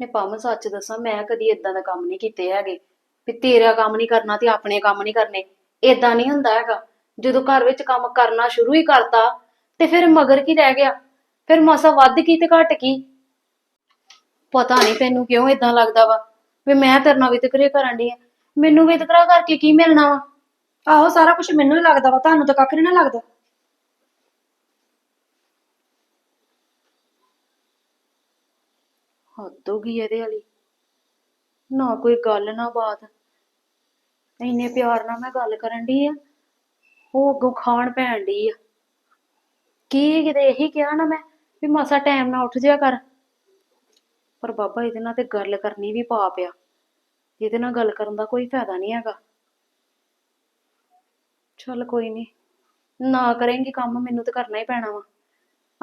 ਨੇ ਪਾਮ ਸੱਚ ਦੱਸਾਂ ਮੈਂ ਕਦੀ ਇਦਾਂ ਦਾ ਕੰਮ ਨਹੀਂ ਕੀਤੇ ਹੈਗੇ। ਵੀ ਤੇਰਾ ਕੰਮ ਨਹੀਂ ਕਰਨਾ ਤੇ ਆਪਣੇ ਕੰਮ ਨਹੀਂ ਕਰਨੇ। ਇਦਾਂ ਨਹੀਂ ਹੁੰਦਾ ਹੈਗਾ। ਜਦੋਂ ਘਰ ਵਿੱਚ ਕੰਮ ਕਰਨਾ ਸ਼ੁਰੂ ਹੀ ਕਰਤਾ ਤੇ ਫਿਰ ਮਗਰ ਕੀ ਰਹਿ ਗਿਆ? ਫਿਰ ਮਸਾ ਵੱਧ ਕੀ ਤੇ ਘਟ ਕੀ? ਪਤਾ ਨਹੀਂ ਤੈਨੂੰ ਕਿਉਂ ਇਦਾਂ ਲੱਗਦਾ ਵਾ ਵੀ ਮੈਂ ਤੇਰੇ ਨਾਲ ਵਿਤਕਰੇ ਕਰਨ ਦੀ ਆ। ਮੈਨੂੰ ਵਿਤਕਰਾ ਕਰਕੇ ਕੀ ਮਿਲਣਾ ਵਾ? ਆਹੋ ਸਾਰਾ ਕੁਝ ਮੈਨੂੰ ਹੀ ਲੱਗਦਾ ਵਾ ਤੁਹਾਨੂੰ ਤਾਂ ਕੱਖ ਨਹੀਂ ਨਾ ਲੱਗਦਾ। ਹੱਦ ਹੋ ਗਈ ਇਹਦੇ ਵਾਲੀ। ਨਾ ਕੋਈ ਗੱਲ ਨਾ ਬਾਤ। ਇੰਨੇ ਪਿਆਰ ਨਾਲ ਮੈਂ ਗੱਲ ਕਰਨ ਦੀ ਆ, ਉਹ ਅੱਗੋਂ ਖਾਣ ਪੈਣ ਦੀ ਆ। ਕੀ ਕਿਤੇ ਇਹੀ ਕਿਹਾ ਨਾ ਮੈਂ ਵੀ ਮਾਸਾ ਟਾਈਮ ਨਾਲ ਉੱਠ ਜਿਆ ਕਰ। ਪਰ ਬਾਬਾ ਇਹਦੇ ਨਾਲ ਤੇ ਗੱਲ ਕਰਨੀ ਵੀ ਪਾਪ ਆ। ਇਹਦੇ ਨਾਲ ਗੱਲ ਕਰਨ ਦਾ ਕੋਈ ਫਾਇਦਾ ਨਹੀਂ ਹੈਗਾ। ਚੱਲ ਕੋਈ ਨਹੀਂ, ਨਾ ਕਰੇਂਗੀ ਕੰਮ, ਮੈਨੂੰ ਤੇ ਕਰਨਾ ਹੀ ਪੈਣਾ ਵਾ।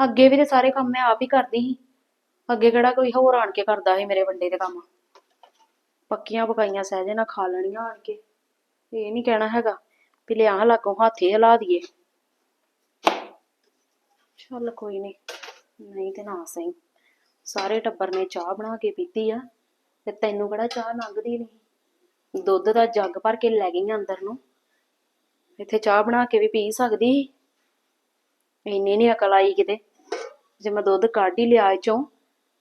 ਅੱਗੇ ਵੀ ਤੇ ਸਾਰੇ ਕੰਮ ਮੈਂ ਆਪ ਹੀ ਕਰਦੀ ਸੀ। ਅੱਗੇ ਕਿਹੜਾ ਕੋਈ ਹੋਰ ਆਣ ਕੇ ਕਰਦਾ ਸੀ ਮੇਰੇ ਵੰਡੇ ਦੇ ਕੰਮ। ਪੱਕੀਆਂ ਪਕਾਈਆਂ ਸਹਿਜੇ ਨਾਲ ਖਾ ਲੈਣੀਆਂ ਆਣ ਕੇ। ਇਹ ਨਹੀਂ ਕਹਿਣਾ ਹੈਗਾ ਵੀ ਲਿਆ ਲਾਗੋਂ ਹੱਥੇ ਹਿਲਾ ਦਈਏ। ਚੱਲ ਕੋਈ ਨਹੀਂ ਨਹੀਂ ਤੇ ਨਾ ਸਹੀ। ਸਾਰੇ ਟੱਬਰ ਨੇ ਚਾਹ ਬਣਾ ਕੇ ਪੀਤੀ ਆ ਤੇ ਤੈਨੂੰ ਕਿਹੜਾ ਚਾਹ ਲੰਘਦੀ ਨਹੀਂ ਦੁੱਧ ਦਾ ਜੱਗ ਭਰ ਕੇ ਲੈ ਗਈ ਅੰਦਰ ਨੂੰ। ਇੱਥੇ ਚਾਹ ਬਣਾ ਕੇ ਵੀ ਪੀ ਸਕਦੀ ਇੰਨੀ ਨਹੀਂ ਅਕਲ ਆਈ ਕਿਤੇ। ਜੇ ਮੈਂ ਦੁੱਧ ਕੱਢ ਹੀ ਲਿਆ ਚੋਂ,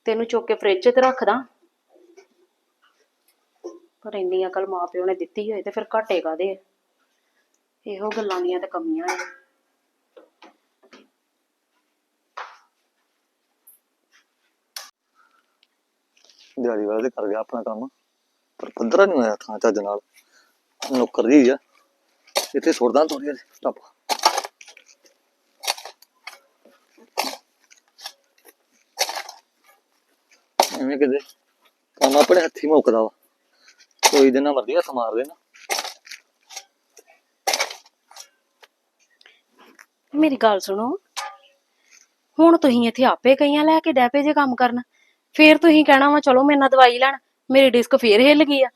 ਤੈਨੂੰ ਚੁੱਕ ਕੇ ਫ੍ਰਿਜ 'ਚ ਤੇ ਰੱਖਦਾ। ਪਰ ਇੰਨੀ ਅਕਲ ਮਾਂ ਪਿਓ ਨੇ ਦਿੱਤੀ ਹੋਏ ਤੇ ਫਿਰ ਘਾਟੇ ਕਾਦੇ ਇਹੋ ਗੱਲਾਂ ਦੀਆਂ ਤੇ ਕਮੀਆਂ ਨੇ। ਦਿਹਾੜੀ ਵਾਲਾ ਤੇ ਕਰ ਗਿਆ ਆਪਣਾ ਕੰਮ, ਪਰ ਪੰਦਰਾਂ ਨਹੀਂ ਹੋਇਆ ਥਾਂ ਚੱਜ ਨਾਲ। ਨੌਕਰ ਜੀ ਆ। ਇੱਥੇ ਸੁੱਟਦਾ ਥੋੜੀ ਟੱਪ ਐਵੇਂ ਕਿਤੇ ਕੰਮ ਆਪਣੇ ਹੱਥੀ ਮੁੱਕਦਾ ਵਾ। ਕੋਈ ਦਿਨ ਨਾ ਮਰਦੀ ਹੱਥ ਮਾਰ ਦੇਣਾ ਮੇਰੀ ਗੱਲ ਸੁਣੋ। ਹੁਣ ਤੁਸੀਂ ਇੱਥੇ ਆਪੇ ਕਈਆਂ ਲੈ ਕੇ ਡੈਪੇ ਜੇ ਕੰਮ ਕਰਨ। ਫੇਰ ਤੁਸੀਂ ਕਹਿਣਾ ਵਾ ਚਲੋ ਮੇਰੇ ਨਾਲ ਦਵਾਈ ਲੈਣ ਮੇਰੀ ਡਿਸਕ ਫੇਰ ਹਿੱਲ ਗਈ ਆ।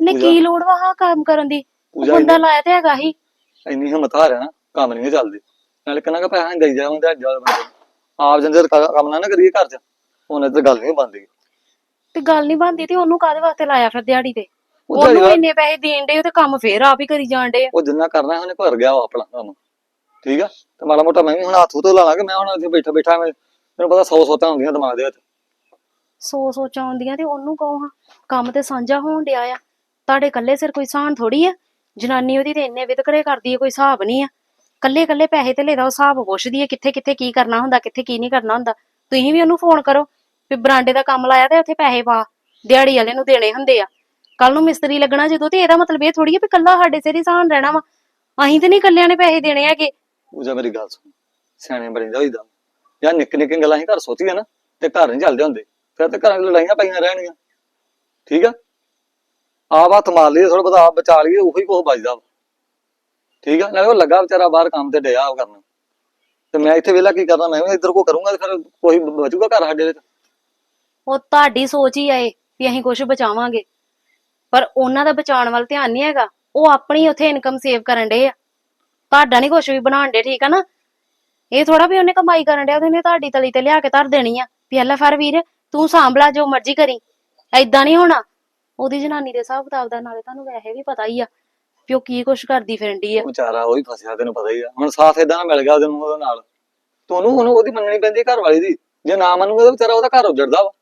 ਨੇ ਕੀ ਲੋੜ ਵਾ ਆਹ ਕੰਮ ਕਰਨ ਦੀ? ਬੰਦਾ ਲਾਇਆ ਤੇ ਹੈਗਾ ਹੀ ਇੰਨੀ ਹਿੰਮਤ ਹਾਰਿਆ ਨਾ ਕੰਮ ਨਹੀਂ ਚੱਲਦੇ। ਨਾਲੇ ਕਿੰਨਾ ਕੁ ਪੈਸਾ ਦੇਈ ਜਾਵਾਂਗੇ ਅੱਜ ਬੰਦੇ ਆਪ ਜੰਦਰ ਕੰਮ ਨਾ ਨਾ ਕਰੀਏ ਘਰ 'ਚ ਉਹਨੇ ਤੇ ਗੱਲ ਨਹੀਂ ਬਣਦੀ। ਤੇ ਗੱਲ ਨਹੀਂ ਬਣਦੀ ਤੇ ਉਹਨੂੰ ਕਾਹਦੇ ਵਾਸਤੇ ਲਾਇਆ ਫਿਰ ਦਿਹਾੜੀ ਤੇ? ਉਹ ਦਿਹਾੜੀ ਉਹਨੂੰ ਇੰਨੇ ਪੈਸੇ ਦੇਣ ਦੇ ਤੇ ਕੰਮ ਫੇਰ ਆਪ ਹੀ ਕਰੀ ਜਾਣ ਡੇ ਉਹ ਜਿੰਨਾ ਕਰਨਾ ਉਹਨੇ ਭਰ ਗਿਆ ਵਾ ਆਪਣਾ ਕੰਮ ਠੀਕ ਆ? ਤੇ ਮਾੜਾ ਮੋਟਾ ਮੈਂ ਵੀ ਹੁਣ ਹੱਥ ਤੋਂ ਲਾ ਲਾਂਗੇ ਮੈਂ ਹੁਣ ਇੱਥੇ ਬੈਠਾ ਬੈਠਾ ਮੈਂ ਮੈਨੂੰ ਪਤਾ 100 ਸੋਤਾਂ ਹੁੰਦੀਆਂ ਦਿਮਾਗ ਦੇ ਵਿੱਚ। ਸੋ ਸੋਚਾਂ ਆਉਂਦੀਆਂ ਤੇ ਉਹਨੂੰ ਕਹੋ ਹਾਂ ਕੰਮ ਤੇ ਸਾਂਝਾ ਹੋਣ ਡਿਆ ਆ। ਤੁਹਾਡੇ ਕੱਲੇ ਸਿਰ ਕੋਈ ਸਾਨ ਥੋੜੀ ਆ? ਜਨਾਨੀ ਉਹਦੀ ਤੇ ਇੰਨੇ ਵਿਤਕਰੇ ਕਰਦੀ ਹੈ ਕੋਈ ਹਿਸਾਬ ਨਹੀਂ ਆ। ਕੱਲੇ ਕੱਲੇ ਪੈਸੇ ਤੇ ਦਾ ਉਹ ਹਿਸਾਬ ਪੁੱਛਦੀ ਹੈ ਕਿੱਥੇ ਕਿੱਥੇ ਕੀ ਕਰਨਾ ਹੁੰਦਾ ਕਿੱਥੇ ਕੀ ਨਹੀਂ ਕਰਨਾ ਹੁੰਦਾ। ਤੁਸੀਂ ਵੀ ਉਹਨੂੰ ਫੋਨ ਕਰੋ। ਵੀ ਬਰਾਂਡੇ ਦਾ ਕੰਮ ਲਾਇਆ ਤੇ ਉੱਥੇ ਪੈਸੇ ਪਾ, ਦਿਹਾੜੀ ਵਾਲੇ ਨੂੰ ਦੇਣੇ ਹੁੰਦੇ ਆ। ਕੱਲ ਨੂੰ ਮਿਸਤਰੀ ਲੱਗਣਾ ਜਦੋਂ ਤੇ ਇਹਦਾ ਮਤਲਬ ਇਹ ਥੋੜੀ ਆ ਵੀ ਕੱਲਾ ਸਾਡੇ ਸਿਰ ਹੀ ਸਾਨ ਰਹਿਣਾ ਵਾ। ਅਸੀਂ ਤੇ ਨਹੀਂ ਕੱਲਿਆਂ ਨੇ ਪੈਸੇ ਦੇਣੇ ਹੈਗੇ। ਪੂਜਾ ਮੇਰੀ ਗੱਲ ਸੁਣ, ਸਿਆਣੇ ਬਣੀਦਾ ਹੋਈਦਾ। ਯਾਰ ਨਿੱਕ ਨਿੱਕ ਗੱਲਾਂ ਹੀ ਘਰ ਸੋਚੀਏ ਨਾ, ਤੇ ਘਰ ਨਹੀਂ ਚੱਲਦੇ ਹੁੰਦੇ। ਫਿਰ ਤੇ ਘਰਾਂ 'ਚ ਲੜਾਈਆਂ ਪਈਆਂ ਰਹਿਣਗੀਆਂ। ਠੀਕ ਆ? ਆਪ ਹੱਥ ਮਾਰ ਲਈਏ ਥੋੜਾ ਬਹੁਤਾ ਆਪ ਬਚਾ ਲਈਏ, ਉਹੀ ਕੁਛ ਬਚਦਾ ਠੀਕ ਆ? ਨਾਲੇ ਉਹ ਲੱਗਾ ਵਿਚਾਰਾ ਬਾਹਰ ਕੰਮ ਤੇ ਡਿਆ ਕਰਨ। ਤੇ ਮੈਂ ਇੱਥੇ ਵੇਲਾ ਕੀ ਕਰਨਾ? ਮੈਂ ਵੀ ਇੱਧਰ ਕੋ ਕਰੂੰਗਾ ਤੇ ਫਿਰ ਕੋਈ ਬਚੂਗਾ ਘਰ ਸਾਡੇ ਵਿੱਚ ਉਹ ਤੁਹਾਡੀ ਸੋਚ ਹੀ ਆਏ ਵੀ ਅਸੀਂ ਕੁਝ ਬਚਾਵਾਂਗੇ। ਪਰ ਉਹਨਾਂ ਦਾ ਬਚਾਉਣ ਵੱਲ ਧਿਆਨ ਨਹੀਂ ਹੈਗਾ। ਉਹ ਆਪਣੀ ਉੱਥੇ ਇਨਕਮ ਸੇਵ ਕਰਨ ਡੇ ਆ। ਤੁਹਾਡਾ ਨਹੀਂ ਕੁਝ ਵੀ ਬਣਾਉਣ ਡੇ ਠੀਕ ਆ ਨਾ? ਇਹ ਥੋੜਾ ਵੀ ਉਹਨੇ ਕਮਾਈ ਕਰਨ ਡਿਆ, ਉਹਨੇ ਤੁਹਾਡੀ ਤਲੀ ਤੇ ਲਿਆ ਕੇ ਧਰ ਦੇਣੀ ਆ। ਵੀ ਅੱਲਾ ਫਰ ਵੀਰ, ਤੂੰ ਸਾਂਭਲਾ ਜੋ ਮਰਜ਼ੀ ਕਰੀ। ਐਦਾਂ ਨਹੀਂ ਹੋਣਾ। ਉਹਦੀ ਜਨਾਨੀ ਦੇ ਹਿਸਾਬ ਕਿਤਾਬ ਦਾ ਨਾਲੇ ਤੁਹਾਨੂੰ ਵੈਸੇ ਵੀ ਪਤਾ ਹੀ ਆ ਵੀ ਉਹ ਕੀ ਕੁਛ ਕਰਦੀ ਫਿਰਦੀ ਆ। ਵਿਚਾਰਾ ਉਹ ਹੀ ਫਸਿਆ, ਤੈਨੂੰ ਪਤਾ ਹੀ ਆ। ਹੁਣ ਸਾਥ ਏਦਾਂ ਦਾ ਮਿਲ ਗਿਆ ਉਹਦੇ ਉਹਦੇ ਨਾਲ। ਤੁਹਾਨੂੰ ਉਹਨੂੰ ਉਹਦੀ ਮੰਨਣੀ ਪੈਂਦੀ ਘਰ ਵਾਲੀ ਦੀ। ਜੇ ਨਾ ਮੰਨੂਗਾ ਤਾਂ ਵਿਚਾਰਾ ਉਹਦਾ ਘਰ ਉਜੜਦਾ ਵਾ।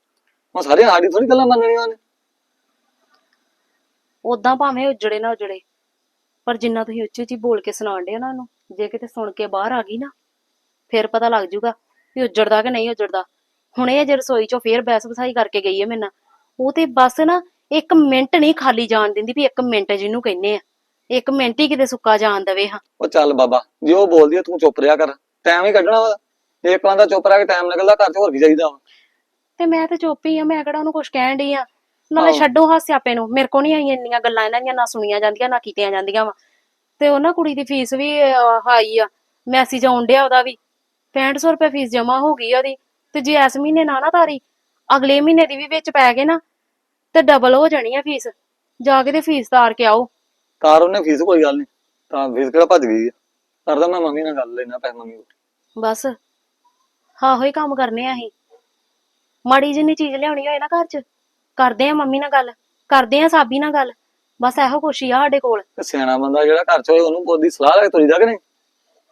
ਹੁਣ ਸਾਰੀਆਂ ਸਾਡੀ ਥੋੜੀ ਗੱਲਾਂ ਮੰਨਣੀਆਂ ਉਹਨੇ ਉਦਾਂ ਭਾਵੇਂ ਉਜੜੇ ਨਾ ਉਜੜੇ ਪਰ ਜਿੰਨਾ ਤੁਸੀਂ ਉੱਚੀ ਉੱਚੀ ਬੋਲ ਕੇ ਸੁਣਾਉਣ ਡੇ ਉਹਨਾਂ ਨੂੰ ਜੇ ਕਿਤੇ ਸੁਣ ਕੇ ਬਾਹਰ ਆ ਗਈ ਨਾ ਫਿਰ ਪਤਾ ਲੱਗ ਜੂਗਾ ਵੀ ਉਜੜਦਾ ਕਿ ਨਹੀਂ ਉਜੜਦਾ। ਹੁਣ ਇਹ ਜੇ ਰਸੋਈ ਚੋਂ ਫੇਰ ਬੈਸ ਬਸਾਈ ਕਰਕੇ ਗਈ ਹੈ ਮੇਰੇ ਨਾਲ ਉਹ ਤੇ ਬਸ ਨਾ ਇੱਕ ਮਿੰਟ ਨਹੀਂ ਖਾਲੀ ਜਾਣ ਦਿੰਦੀ ਵੀ ਇੱਕ ਮਿੰਟ ਜਿਹਨੂੰ ਕਹਿੰਦੇ ਆ। ਇੱਕ ਮਿੰਟ ਹੀ ਕਿਤੇ ਸੁੱਕਾ ਜਾਣ ਦਵੇ ਹਾਂ। ਉਹ ਚੱਲ ਬਾਬਾ ਜੇ ਉਹ ਬੋਲਦੀ ਆ ਤੂੰ ਚੁੱਪ ਰਿਹਾ ਕਰ ਟਾਈਮ ਹੀ ਕੱਢਣਾ ਵਾ। ਜੇ ਇੱਕ ਵਾਰ ਚੁੱਪ ਰਹਿ ਕੇ ਟਾਈਮ ਨਿਕਲਦਾ ਘਰ 'ਚ ਹੋਰ ਕੀ ਚਾਹੀਦਾ ਵਾ? ਤੇ ਮੈਂ ਤੇ ਚੁੱਪ ਹੀ ਆ ਮੈਂ ਕਿਹੜਾ ਉਹਨੂੰ ਕੁਝ ਕਹਿਣ ਡਈ ਆ? ਨਾਲੇ ਆਹੋ। ਛੱਡੋ ਹਾਸਿਆਪੇ ਨੂੰ ਮੇਰੇ ਕੋ ਨਹੀਂ ਆਈਆਂ ਇੰਨੀਆਂ ਗੱਲਾਂ ਇਹਨਾਂ ਦੀਆਂ ਨਾ ਸੁਣੀਆਂ ਜਾਂਦੀਆਂ ਨਾ ਕੀਤੀਆਂ ਜਾਂਦੀਆਂ ਵਾ। ਤੇ ਉਹ ਨਾ ਕੁੜੀ ਦੀ ਫੀਸ ਵੀ ਅਹ, ਹਾਈ ਆ ਮੈਸੇਜ ਆਉਣ ਡਿਆ ਉਹਦਾ ਵੀ। 6500 ਰੁਪਏ ਫੀਸ ਜਮਾ ਹੋ ਗਈ ਆ ਉਹਦੀ ਤੇ ਜੇ ਇਸ ਮਹੀਨੇ ਨਾ ਨਾ ਤਾਰੀ ਅਗਲੇ ਮਹੀਨੇ ਦੀ ਵੀ ਵਿੱਚ ਪੈ ਗਏ ਨਾ ਤੇ ਡਬਲ ਹੋ ਜਾਣੀ ਆ ਫੀਸ। ਜਾ ਕੇ ਤੇ ਫੀਸ ਤਾਰ ਕੇ ਆਓ। ਤਾਰ ਉਹਨੇ ਫੀਸ ਕੋਈ ਗੱਲ ਨਹੀਂ ਤਾਂ ਫੀਸ ਕਿਹੜਾ ਭੱਜ ਗਈ ਆ? ਕਰਦਾ ਮੈਂ ਮੰਮੀ ਨਾਲ ਗੱਲ ਲੈਣਾ ਪੈਸੇ ਮੰਮੀ ਕੋਲ। ਬਸ ਹੀ ਕੰਮ ਕਰਨੇ ਆ ਅਸੀਂ। ਮਾੜੀ ਜਿੰਨੀ ਚੀਜ਼ ਲਿਆਉਣੀ ਹੋਏ ਨਾ ਘਰ 'ਚ ਕਰਦੇ ਆ ਮੰਮੀ ਨਾਲ ਗੱਲ ਕਰਦੇ ਆ ਸਾਬੀ ਨਾਲ ਗੱਲ ਬਸ ਇਹੋ ਕੁਛ ਹੀ ਆ ਸਾਡੇ ਕੋਲ। ਤੇ ਸਿਆਣਾ ਬੰਦਾ ਜਿਹੜਾ ਘਰ ਚ ਹੋਏ ਉਹਨੂੰ ਉਹਦੀ ਸਲਾਹ ਲੈ ਕੇ ਤੁਰੀਦਾ ਕਿ ਨਹੀਂ?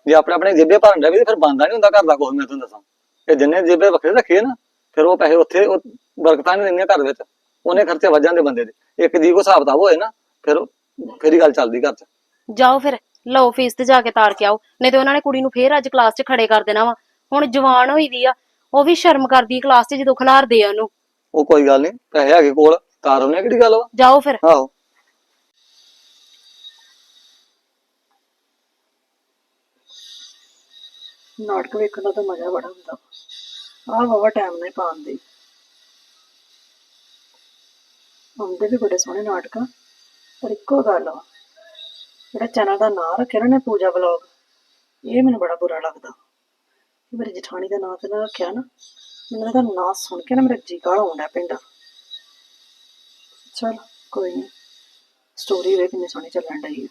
ਜੇ ਆਪਣੇ ਆਪਣੇ ਜੇਬੇ ਭਰਨ ਜਾਵੇ ਤੇ ਫਿਰ ਬੰਦਾ ਨਹੀਂ ਹੁੰਦਾ ਘਰ ਦਾ ਕੁਝ ਮੈਂ ਤੁਹਾਨੂੰ ਦੱਸਾਂ। ਇਹ ਜਿੰਨੇ ਜੇਬੇ ਵੱਖਰੇ ਰੱਖੇ ਨਾ ਫਿਰ ਉਹ ਪੈਸੇ ਉੱਥੇ ਉਹ ਬਰਕਤਾਂ ਨਹੀਂ ਦਿੰਦੀਆਂ ਘਰ ਵਿੱਚ। ਉਹਨੇ ਖਰਚੇ ਵੱਜ ਜਾਂਦੇ ਬੰਦੇ ਦੇ। ਇੱਕ ਦੀ ਕੋ ਹਿਸਾਬ ਕਿਤਾਬ ਹੋਏ ਨਾ ਫਿਰ ਫਿਰ ਹੀ ਗੱਲ ਚੱਲਦੀ ਘਰ ਚ। ਜਾਓ ਫਿਰ ਲਓ ਫੀਸ ਤੇ ਜਾ ਕੇ ਤਾਰ ਕੇ ਆਓ ਨਹੀਂ ਤੇ ਉਹਨਾਂ ਨੇ ਕੁੜੀ ਨੂੰ ਫੇਰ ਅੱਜ ਕਲਾਸ 'ਚ ਖੜੇ ਕਰ ਦੇਣਾ ਵਾ। ਹੁਣ ਜਵਾਨ ਹੋਈ ਦੀ ਆ ਉਹ ਵੀ ਸ਼ਰਮ ਕਰਦੀ ਕਲਾਸ 'ਚ ਜਦੋਂ ਖਿਲਾਰਦੇ ਆ ਉਹਨੂੰ। ਉਹ ਕੋਈ ਗੱਲ ਨਹੀਂ ਪੈਸੇ ਹੈਗੇ ਕੋਲ ਤਾਰ ਉਹਨੇ ਕਿਹੜੀ ਗੱਲ ਵਾ? ਜਾਓ ਫਿਰ। ਆਹੋ। ਨਾਟਕ ਵੇਖਣ ਦਾ ਤਾਂ ਮਜ਼ਾ ਬੜਾ ਹੁੰਦਾ। ਆਹ ਵਾਵਾ ਟਾਈਮ ਨਹੀਂ ਪਾਉਂਦੇ ਆਉਂਦੇ ਵੀ ਬੜੇ ਸੋਹਣੇ ਨਾਟਕ ਆ, ਪਰ ਇੱਕੋ ਗੱਲ ਆ ਜਿਹੜਾ ਚੈਨਲ ਦਾ ਨਾਂ ਰੱਖਿਆ ਨਾ ਨੇ ਪੂਜਾ ਵਲੌਗ ਇਹ ਮੈਨੂੰ ਬੜਾ ਬੁਰਾ ਲੱਗਦਾ। ਮੇਰੀ ਜਠਾਣੀ ਦਾ ਨਾਂ ਤੇ ਨਾ ਰੱਖਿਆ ਨਾ, ਮੈਨੂੰ ਇਹਦਾ ਨਾਂ ਸੁਣ ਕੇ ਨਾ ਮੇਰਾ ਜੀ ਕਾਲਾ ਆਉਂਦਾ ਪਿੰਡਾ। ਚਲ ਕੋਈ ਨਹੀਂ ਸਟੋਰੀ ਵੇ ਕਿੰਨੀ ਸੋਹਣੀ ਚੱਲਣ ਡਈ ਹੈ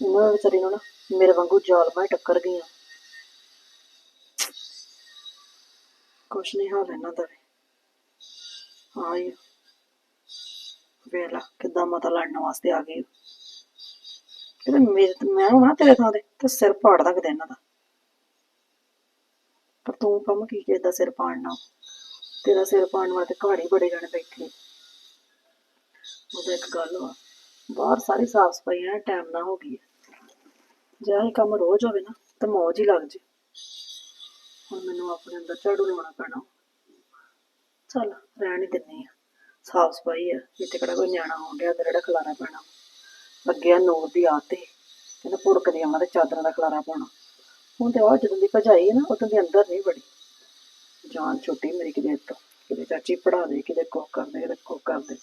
ਇਹਨਾਂ ਵਿਚਾਰੀ ਨੂੰ ਨਾ ਮੇਰੇ ਵਾਂਗੂ ਜ਼ਾਲਮਾਂ ਟੱਕਰ ਗਈਆਂ ਕੁਛ ਨਹੀਂ ਹਾਲ ਇਹਨਾਂ ਦਾ ਵੀ। ਆਈ ਵੇਲਾ ਕਿਦਾਂ ਮਤਾ ਲੜਨ ਵਾਸਤੇ ਆ ਗਈ ਕਿਤੇ ਮੇਰੇ ਮੈਂ ਹੋਣਾ ਤੇਰੇ ਥਾਂ ਤੇ ਤੇ ਸਿਰ ਪਾੜ ਤੱਕ ਦੇ ਇਹਨਾਂ ਦਾ। ਪਰ ਤੂੰ ਕੰਮ ਕੀ ਕਿਸੇ ਦਾ ਸਿਰ ਪਾੜਨਾ ਤੇਰਾ ਸਿਰ ਪਾੜਨ ਵਾਸਤੇ ਘਾੜੀ ਬੜੇ ਜਾਣੇ ਬੈਠੇ। ਉਹਦਾ ਇੱਕ ਗੱਲ ਵਾ, ਬਾਹਰ ਸਾਰੀ ਸਾਫ਼ ਸਫ਼ਾਈ ਐ ਟਾਈਮ ਨਾ ਹੋ ਗਈ ਜੇ ਇਹ ਕੰਮ ਰੋਜ਼ ਹੋਵੇ ਨਾ, ਤਾਂ ਮੌਜ ਹੀ ਲੱਗ ਜੇ। ਹੁਣ ਮੈਨੂੰ ਆਪਣੇ ਅੰਦਰ ਝਾੜੂ ਲਾਉਣਾ ਪੈਣਾ। ਚੱਲ, ਰਹਿਣ ਹੀ ਦਿੰਨੀ ਆ। ਸਾਫ਼ ਸਫ਼ਾਈ ਆ, ਇੱਥੇ ਕਿਹੜਾ ਕੋਈ ਨਿਆਣਾ ਹੋਣ ਡਿਆ ਅੰਦਰ ਜਿਹੜਾ ਖਲਾਰਾ ਪੈਣਾ। ਅੱਗੇ ਆ ਨੂਰ ਦੀ ਆਦਤ ਏ ਕਹਿੰਦਾ ਪੁੜਕਦੀ ਆਵਾਂ ਤੇ ਚਾਦਰਾਂ ਦਾ ਖਲਾਰਾ ਪਾਉਣਾ। ਹੁਣ ਤੇ ਉਹ ਜਦੋਂ ਦੀ ਭਜਾਈ ਹੈ ਨਾ ਉਦੋਂ ਦੀ ਅੰਦਰ ਨਹੀਂ ਬੜੀ। ਜਾਨ ਛੁੱਟੀ ਮੇਰੀ ਕਿਤੇ ਤੋਂ ਕਿਤੇ ਚਾਚੀ ਪੜਾ ਦੇ, ਕਿਤੇ ਕੁੱਖ ਕਰਦੇ ਕਿਤੇ ਕੁੱਖ ਕਰਦੇ